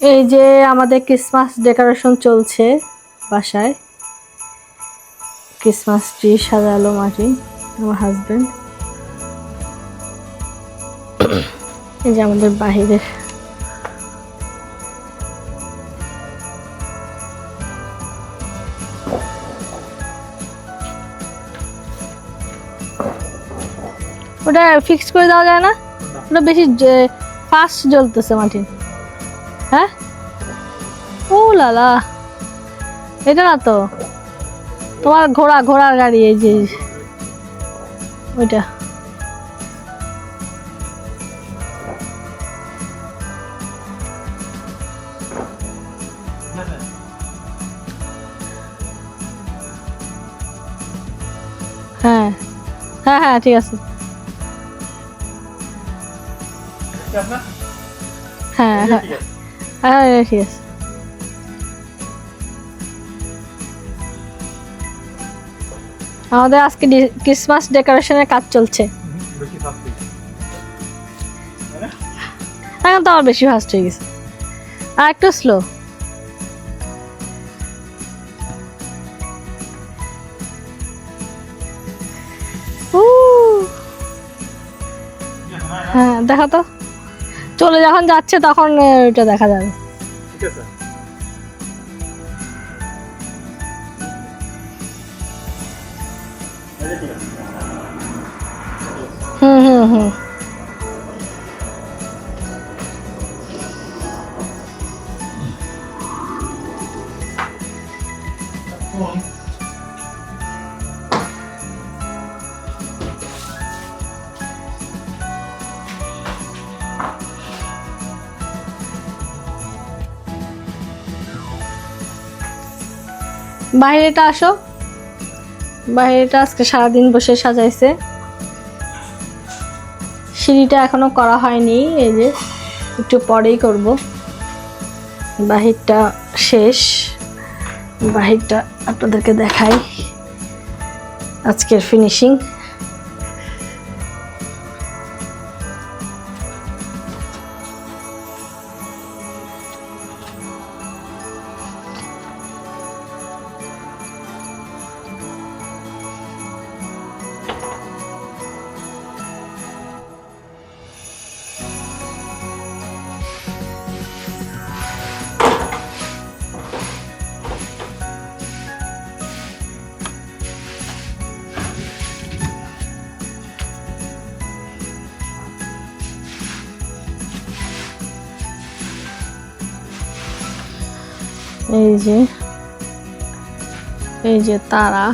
এই যে আমাদের ক্রিসমাস ডেকোরেশন চলছে বাসায়। ক্রিসমাস ট্রি সাজালো মাটি আমার হাজবেন্ড এই যে আমাদের বাহিরের। ওটা ফিক্স করে দেওয়া যায় না? ওটা বেশি ফাস্ট জ্বলতেছে মাটি। ও লালা। এটা না তো, তোমার ঘোড়া, ঘোড়ার গাড়ি, এই যে। ওইটা। হ্যাঁ। হ্যাঁ হ্যাঁ ঠিক আছে। হ্যাঁ হ্যাঁ। হ্যাঁ এটা ঠিক আছে। আমাদের আজকে ক্রিসমাস ডেকোরেশনের কাজ চলছে। এখন তো আমার বেশি ফাস্ট হয়ে গেছে। আর একটু স্লো হ্যাঁ দেখা তো। চলে যখন যাচ্ছে তখন ওটা দেখা যাবে। ঠিক আছে। বাইরেটা আসো। বাইরেটা আজকে সারাদিন বসে সাজাইছে। সিঁড়িটা এখনও করা হয়নি, এই যে একটু পরেই করব। বাহিরটা শেষ। বাহিরটা আপনাদেরকে দেখাই। আজকের ফিনিশিং এই যে এই যে তারা।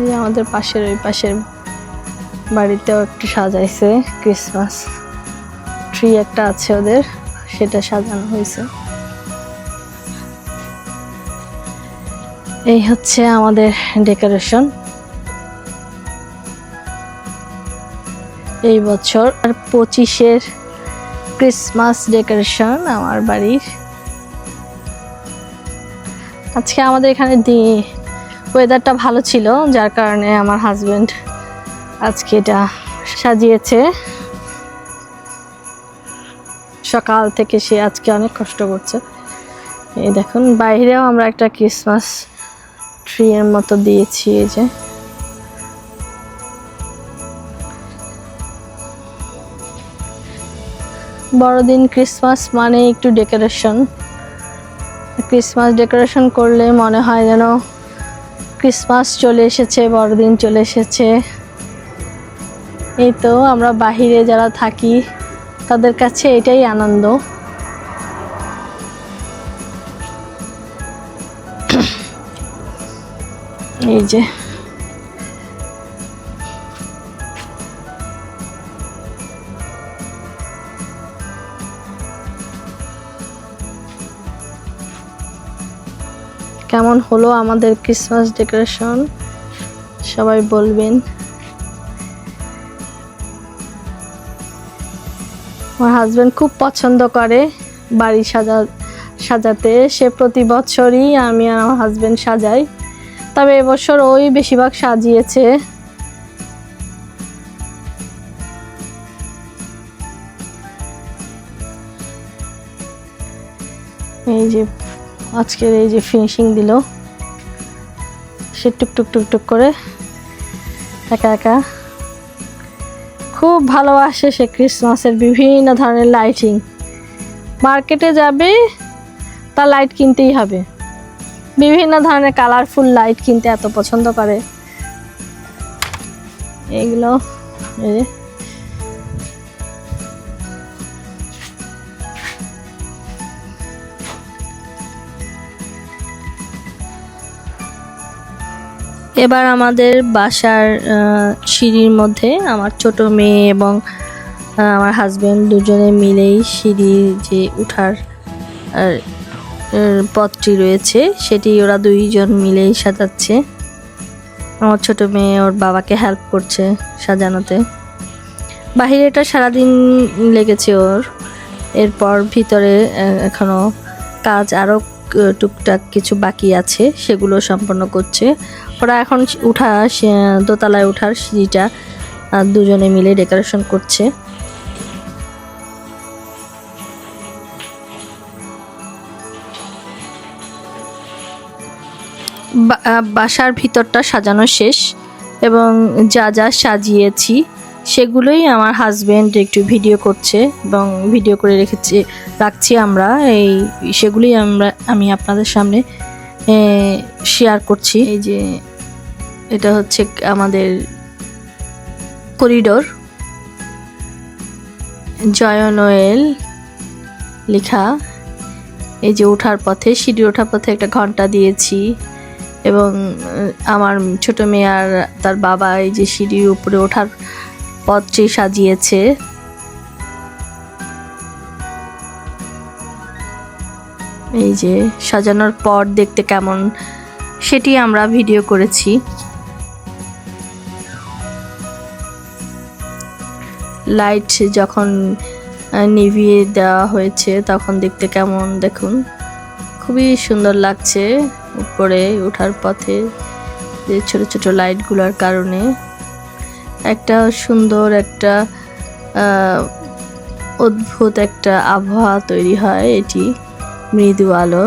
এই আমাদের পাশের, ওই পাশের বাড়িতেও একটু সাজাইছে ক্রিসমাস ট্রি একটা আছে ওদের, সেটা সাজানো হয়েছে। এই হচ্ছে আমাদের ডেকোরেশন এই বছর আর পঁচিশের ক্রিসমাস ডেকোরেশন আমার বাড়ির। আজকে আমাদের এখানে ওয়েদারটা ভালো ছিল, যার কারণে আমার হাজব্যান্ড আজকে এটা সাজিয়েছে। সকাল থেকে সে আজকে অনেক কষ্ট করছে। এই দেখুন, বাইরেও আমরা একটা ক্রিসমাস ট্রি এর মতো দিয়েছি, এই যে। বড়দিন ক্রিসমাস মানে একটু ডেকোরেশন ক্রিসমাস ডেকোরেশন করলে মনে হয় যেন ক্রিসমাস চলে এসেছে, বড়দিন চলে এসেছে। এই তো আমরা বাহিরে যারা থাকি, তাদের কাছে এটাই আনন্দ। এই যে। কেমন হলো আমাদের ক্রিসমাস ডেকোরেশন সবাই বলবেন। আমার হাজবেন্ড খুব পছন্দ করে বাড়ি সাজা, সাজাতে। সে প্রতি বছরই আমি আর আমার হাজব্যান্ড সাজাই। তবে এবছর ওই বেশিরভাগ সাজিয়েছে। এই যে আজকের এই যে ফিনিশিং দিল। সে টুকটুক টুকটুক করে একা একা। খুব ভালোবাসে সে ক্রিসমাসের বিভিন্ন ধরনের লাইটিং মার্কেটে যাবে তা লাইট কিনতেই হবে। বিভিন্ন ধরনের কালারফুল লাইট কিনতে এত পছন্দ করে। এইগুলো এই এবার আমাদের বাসার সিঁড়ির মধ্যে আমার ছোট মেয়ে এবং আমার হাজব্যান্ড দুজনে মিলেই সিঁড়ি যে উঠার পথটি রয়েছে, সেটি ওরা দুইজন মিলেই সাজাচ্ছে। আমার ছোট মেয়ে ওর বাবাকে হেল্প করছে সাজানোতে। বাহিরেটা সারাদিন লেগেছে ওর। এরপর ভিতরে এখনও কাজ আরও টুকটাক কিছু বাকি আছে, সেগুলো সম্পন্ন করছে। ওরা এখন উঠা দোতলায় ওঠার সিঁড়িটা দুজনে মিলে ডেকোরেশন করছে। বাসার ভিতরটা সাজানো শেষ এবং যা যা সাজিয়েছি সেগুলোই আমার হাজব্যান্ড একটু ভিডিও করছে এবং ভিডিও করে রেখেছি, রাখছি আমরা। এই সেগুলোই আমরা, আমি আপনাদের সামনে শেয়ার করছি। এই যে এটা হচ্ছে আমাদের করিডোর। জয়নোয়েল লেখা, এই যে ওঠার পথে, সিঁড়ি ওঠার পথে একটা ঘণ্টা দিয়েছি এবং আমার ছোট মেয়ে আর তার বাবা এই যে সিঁড়ির উপরে ওঠার পথটি সাজিয়েছে। এই যে সাজানোর পর দেখতে কেমন, সেটি আমরা ভিডিও করেছি। লাইট যখন নিভিয়ে দেওয়া হয়েছে, তখন দেখতে কেমন দেখুন। খুবই সুন্দর লাগছে উপরে ওঠার পথে, যে ছোট ছোট লাইটগুলোর কারণে। একটা সুন্দর একটা অদ্ভুত একটা আবহাওয়া তৈরি হয় এটি, মৃদু আলো।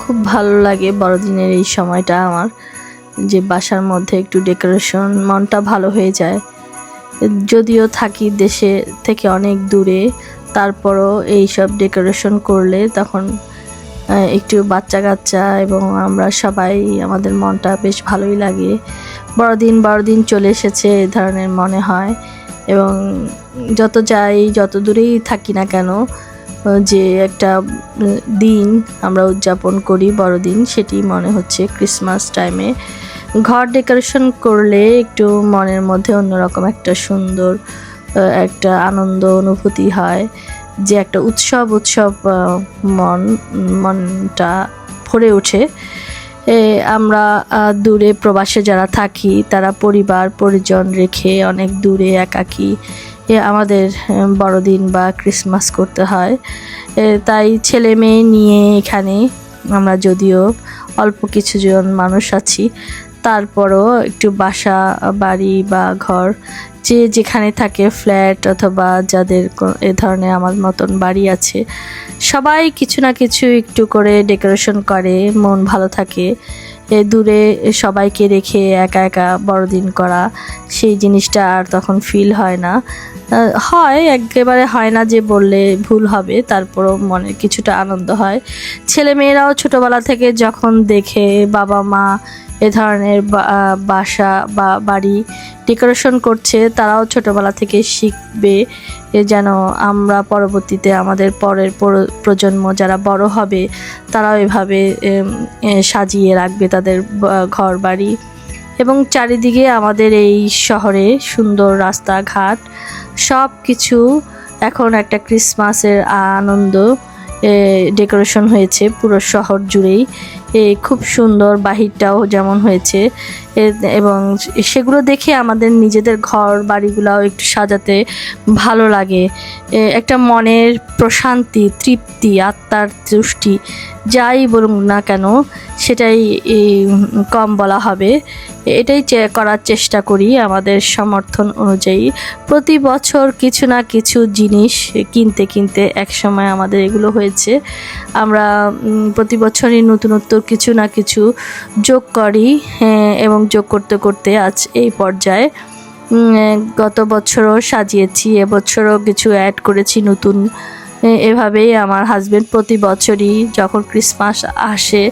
খুব ভালো লাগে বড়দিনের এই সময়টা আমার, যে বাসার মধ্যে একটু ডেকোরেশন মনটা ভালো হয়ে যায়। যদিও থাকি দেশে থেকে অনেক দূরে, তারপরও এই সব ডেকোরেশন করলে তখন একটু বাচ্চা কাচ্চা এবং আমরা সবাই, আমাদের মনটা বেশ ভালোই লাগে। বড়দিন বড়দিন চলে এসেছে এ ধরনের মনে হয় এবং যত যাই, যত দূরেই থাকি না কেন যে একটা দিন আমরা উদযাপন করি বড়দিন, সেটি মনে হচ্ছে ক্রিসমাস টাইমে ঘর ডেকোরেশন করলে একটু মনের মধ্যে অন্যরকম একটা সুন্দর একটা আনন্দ অনুভূতি হয়, যে একটা উৎসব উৎসব মন, মনটা ভরে ওঠে। আমরা দূরে প্রবাসে যারা থাকি, তারা পরিবার, পরিজন রেখে অনেক দূরে একাকী আমাদের বড়দিন বা ক্রিসমাস করতে হয়। তাই ছেলে মেয়ে নিয়ে এখানে আমরা যদিও অল্প কিছুজন মানুষ আছি তারপরও একটু বাসা, বাড়ি বা ঘর, যে যেখানে থাকে ফ্ল্যাট অথবা যাদের এ ধরনের আমার মতন বাড়ি আছে, সবাই কিছু না কিছু একটু করে ডেকোরেশন করে, মন ভালো থাকে। এ দূরে সবাইকে রেখে একা একা বড়দিন করা, সেই জিনিসটা আর তখন ফিল হয় না। হয়, একেবারে হয় না যে বললে ভুল হবে, তারপরও মনে কিছুটা আনন্দ হয়। ছেলে মেয়েরাও ছোটবেলা থেকে যখন দেখে বাবা মা এ ধরনের বাসা বা বাড়ি ডেকোরেশন করছে, তারাও ছোটবেলা থেকে শিখবে যেন আমরা পরবর্তীতে আমাদের পরের প্রজন্ম যারা বড় হবে, তারাও এভাবে সাজিয়ে রাখবে তাদের ঘর বাড়ি। এবং চারিদিকে আমাদের এই শহরে সুন্দর রাস্তাঘাট সব কিছু এখন একটা ক্রিসমাসের আনন্দ ডেকোরেশন হয়েছে পুরো শহর জুড়েই। খুব সুন্দর বাহিরটাও যেমন হয়েছে এবং সেগুলো দেখে আমাদের নিজেদের ঘর বাড়িগুলাও একটু সাজাতে ভালো লাগে। একটা মনের প্রশান্তি, তৃপ্তি, আত্মার তুষ্টি, যাই বলুন না কেন, সেটাই কম বলা হবে। এটাই করার চেষ্টা করি আমাদের সমর্থন অনুযায়ী। প্রতি বছর কিছু না কিছু জিনিস কিনতে কিনতে একসময় আমাদের এগুলো হয়েছে। আমরা প্রতি বছরই নতুনত্ব কিছু না কিছু যোগ করি হ্যাঁ, এবং যোগ করতে করতে আজ এই পর্যায়ে গত বছরও সাজিয়েছি এবছরও কিছু অ্যাড করেছি নতুন। এভাবেই আমার হাজব্যান্ড প্রতি বছরই যখন ক্রিসমাস আসে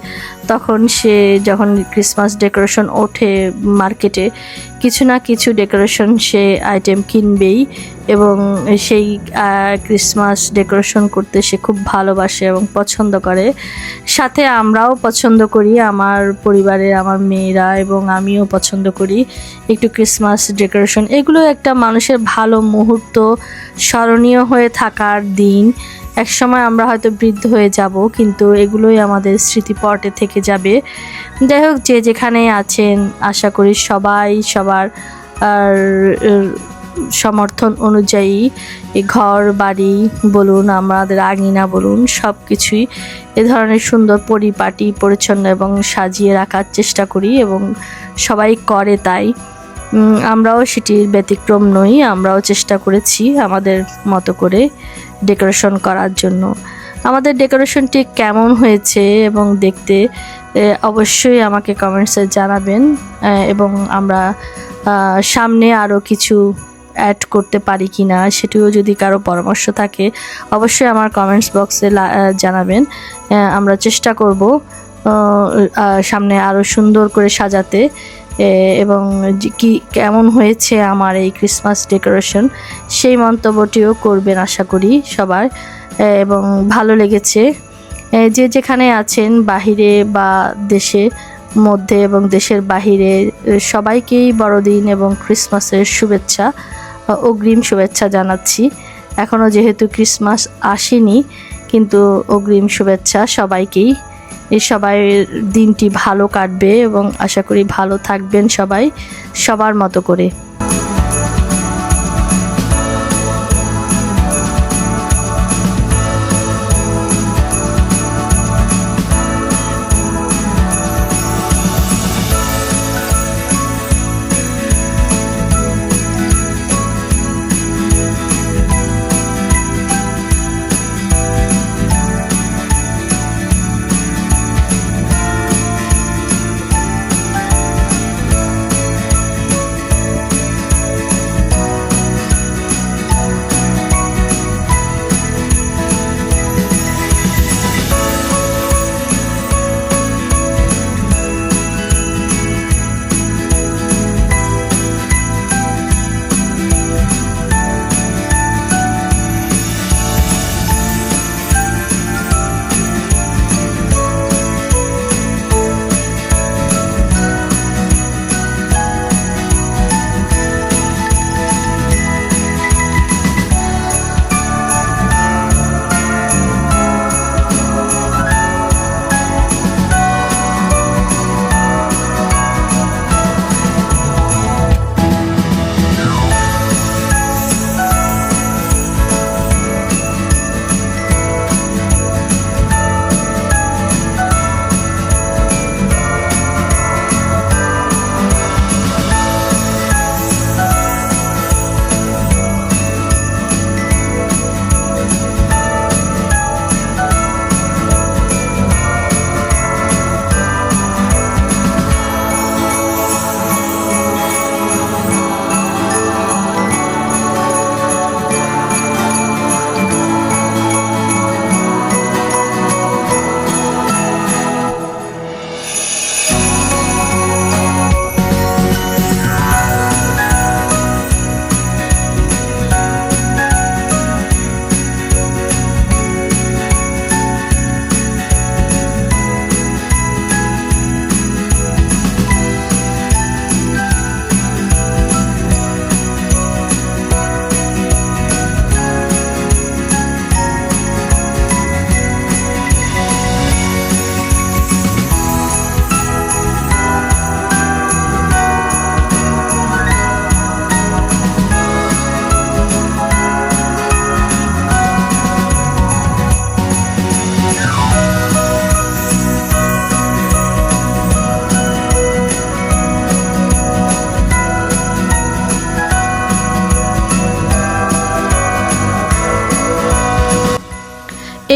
তখন সে যখন ক্রিসমাস ডেকোরেশন ওঠে মার্কেটে কিছু না কিছু ডেকোরেশন সে আইটেম কিনবেই এবং সেই ক্রিসমাস ডেকোরেশন করতে সে খুব ভালোবাসে এবং পছন্দ করে। সাথে আমরাও পছন্দ করি, আমার পরিবারের, আমার মেয়েরা এবং আমিও পছন্দ করি একটু ক্রিসমাস ডেকোরেশন এগুলো একটা মানুষের ভালো মুহূর্ত, স্মরণীয় হয়ে থাকার দিন। এক সময় আমরা হয়তো বৃদ্ধ হয়ে যাব, কিন্তু এগুলোই আমাদের স্মৃতিপটে থেকে যাবে। যাই হোক, যে যেখানে আছেন, আশা করি সবাই সবার, আর সমর্থন অনুযায়ী ঘর, বাড়ি বলুন, আমাদের আঙিনা বলুন সব কিছুই এ ধরনের সুন্দর পরিপাটি, পরিচ্ছন্ন এবং সাজিয়ে রাখার চেষ্টা করি এবং সবাই করে তাই। আমরাও সেটির ব্যতিক্রম নই, আমরাও চেষ্টা করেছি আমাদের মতো করে। ডেকোরেশন করার জন্য। আমাদের ডেকোরেশনটি কেমন হয়েছে এবং দেখতে অবশ্যই আমাকে কমেন্টসে জানাবেন এবং আমরা সামনে আরও কিছু অ্যাড করতে পারি কি না সেটিও যদি কারও পরামর্শ থাকে, অবশ্যই আমার কমেন্টস বক্সে জানাবেন। আমরা চেষ্টা করব সামনে আরও সুন্দর করে সাজাতে। এবং কি কেমন হয়েছে আমার এই ক্রিসমাস ডেকোরেশন সেই মন্তব্যটিও করবেন আশা করি সবার এবং ভালো লেগেছে। যে যেখানে আছেন, বাহিরে বা দেশে, মধ্যে এবং দেশের বাহিরে, সবাইকেই বড়দিন এবং ক্রিসমাসের শুভেচ্ছা অগ্রিম শুভেচ্ছা জানাচ্ছি। এখনও যেহেতু ক্রিসমাস আসেনি, কিন্তু অগ্রিম শুভেচ্ছা সবাইকেই। এই সবাই দিনটি ভালো কাটবে এবং আশা করি ভালো থাকবেন সবাই সবার মতো করে।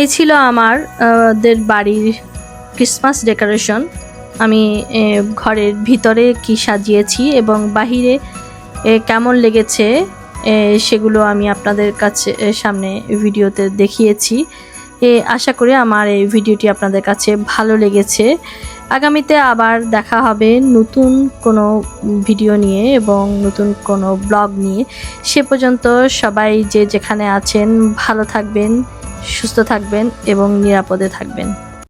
এই ছিল আমার দের বাড়ির ক্রিসমাস ডেকোরেশন আমি ঘরের ভিতরে কি সাজিয়েছি এবং বাহিরে কেমন লেগেছে সেগুলো আমি আপনাদের কাছে সামনে ভিডিওতে দেখিয়েছি। আশা করি আমার এই ভিডিওটি আপনাদের কাছে ভালো লেগেছে। আগামীতে আবার দেখা হবে নতুন কোনো ভিডিও নিয়ে এবং নতুন কোনো ব্লগ নিয়ে। সে পর্যন্ত সবাই যে যেখানে আছেন, ভালো থাকবেন। সুস্থ থাকবেন এবং নিরাপদে থাকবেন।